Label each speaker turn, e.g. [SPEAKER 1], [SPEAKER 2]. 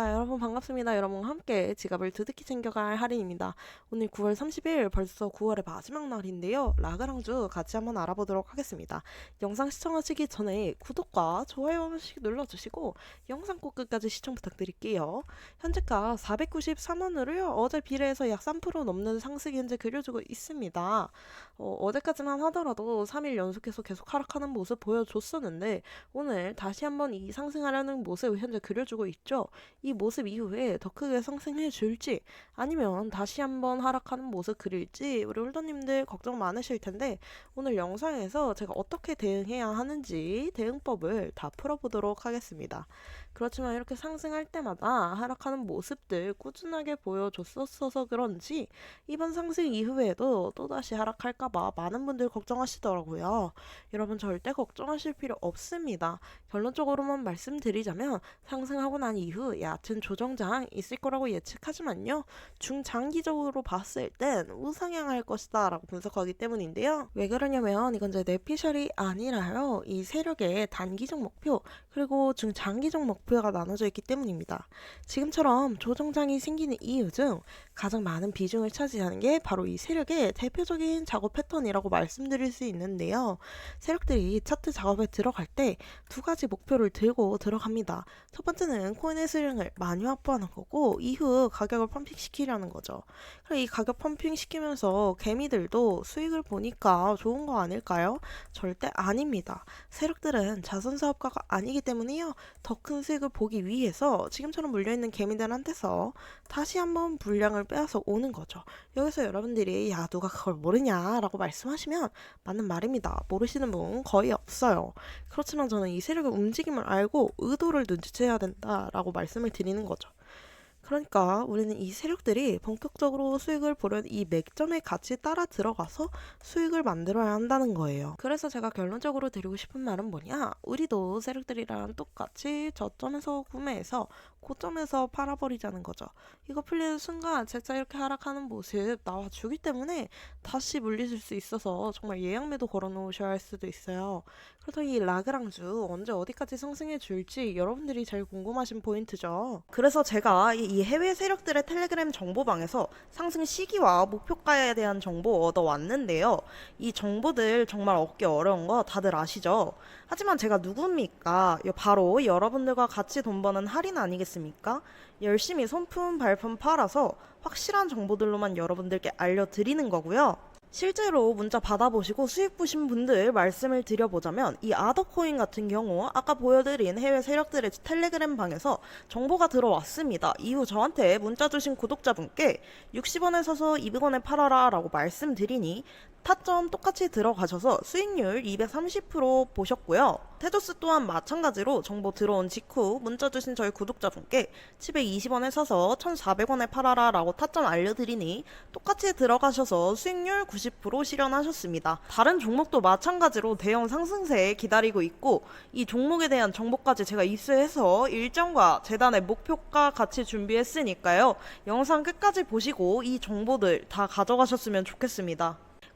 [SPEAKER 1] 자, 여러분 반갑습니다. 여러분과 함께 지갑을 두둑히 챙겨갈 할인입니다. 오늘 9월 30일 벌써 9월의 마지막 날인데요. 라그랑주 같이 한번 알아보도록 하겠습니다. 영상 시청하시기 전에 구독과 좋아요 한 번씩 눌러주시고 영상 꼭 끝까지 시청 부탁드릴게요. 현재가 493원으로요. 어제 비례해서 약 3% 넘는 상승이 현재 그려지고 있습니다. 어, 어제까지만 하더라도 3일 연속해서 계속 하락하는 모습 보여줬었는데 오늘 다시 한번 이 상승하려는 모습 현재 그려주고 있죠. 이 모습 이후에 더 크게 상승해 줄지 아니면 다시 한번 하락하는 모습 그릴지 우리 홀더님들 걱정 많으실 텐데 오늘 영상에서 제가 어떻게 대응해야 하는지 대응법을 다 풀어보도록 하겠습니다. 그렇지만 이렇게 상승할 때마다 하락하는 모습들 꾸준하게 보여줬었어서 그런지 이번 상승 이후에도 또다시 하락할까봐 많은 분들 걱정하시더라고요. 여러분 절대 걱정하실 필요 없습니다. 결론적으로만 말씀드리자면 상승하고 난 이후 얕은 조정장 있을 거라고 예측하지만요. 중장기적으로 봤을 땐 우상향할 것이다 라고 분석하기 때문인데요. 왜 그러냐면 이건 이제 내피셜이 아니라요. 이 세력의 단기적 목표 그리고 중장기적 목표가 나눠져 있기 때문입니다. 지금처럼 조정장이 생기는 이유 중 가장 많은 비중을 차지하는 게 바로 이 세력의 대표적인 작업 패턴이라고 말씀드릴 수 있는데요. 세력들이 차트 작업에 들어갈 때 두 가지 목표를 들고 들어갑니다. 첫 번째는 코인의 수 량을 많이 확보하는 거고 이후 가격을 펌핑시키려는 거죠. 그리고 이 가격 펌핑시키면서 개미들도 수익을 보니까 좋은 거 아닐까요? 절대 아닙니다. 세력들은 자선 사업가가 아니기 때문에요. 더 큰 수익을 보기 위해서 지금처럼 물려있는 개미들한테서 다시 한번 분량을 빼앗아 오는 거죠. 여기서 여러분들이 야 누가 그걸 모르냐라고 말씀하시면 맞는 말입니다. 모르시는 분 거의 없어요. 그렇지만 저는 이 세력의 움직임을 알고 의도를 눈치채야 된다라고 말씀을 드리는 거죠. 그러니까 우리는 이 세력들이 본격적으로 수익을 보려는 이 맥점에 같이 따라 들어가서 수익을 만들어야 한다는 거예요. 그래서 제가 결론적으로 드리고 싶은 말은 뭐냐? 우리도 세력들이랑 똑같이 저점에서 구매해서 고점에서 팔아버리자는 거죠. 이거 풀리는 순간 제가 이렇게 하락하는 모습 나와주기 때문에 다시 물리실 수 있어서 정말 예약매도 걸어놓으셔야 할 수도 있어요. 그래서 이 라그랑주 언제 어디까지 상승해 줄지 여러분들이 제일 궁금하신 포인트죠. 그래서 제가 이 해외 세력들의 텔레그램 정보방에서 상승 시기와 목표가에 대한 정보 얻어왔는데요. 이 정보들 정말 얻기 어려운 거 다들 아시죠? 하지만 제가 누굽니까? 바로 여러분들과 같이 돈 버는 할인 아니겠습니까? 열심히 손품 발품 팔아서 확실한 정보들로만 여러분들께 알려드리는 거고요. 실제로 문자 받아보시고 수익 보신 분들 말씀을 드려보자면 이 아더코인 같은 경우 아까 보여드린 해외 세력들의 텔레그램 방에서 정보가 들어왔습니다. 이후 저한테 문자 주신 구독자분께 60원에 사서 200원에 팔아라 라고 말씀드리니 타점 똑같이 들어가셔서 수익률 230% 보셨고요. 테조스 또한 마찬가지로 정보 들어온 직후 문자 주신 저희 구독자분께 720원에 사서 1,400원에 팔아라 라고 타점 알려드리니 똑같이 들어가셔서 수익률 90% 실현하셨습니다. 다른 종목도 마찬가지로 대형 상승세 기다리고 있고 이 종목에 대한 정보까지 제가 입수해서 일정과 재단의 목표가 같이 준비했으니까요. 영상 끝까지 보시고 이 정보들 다 가져가셨으면 좋겠습니다.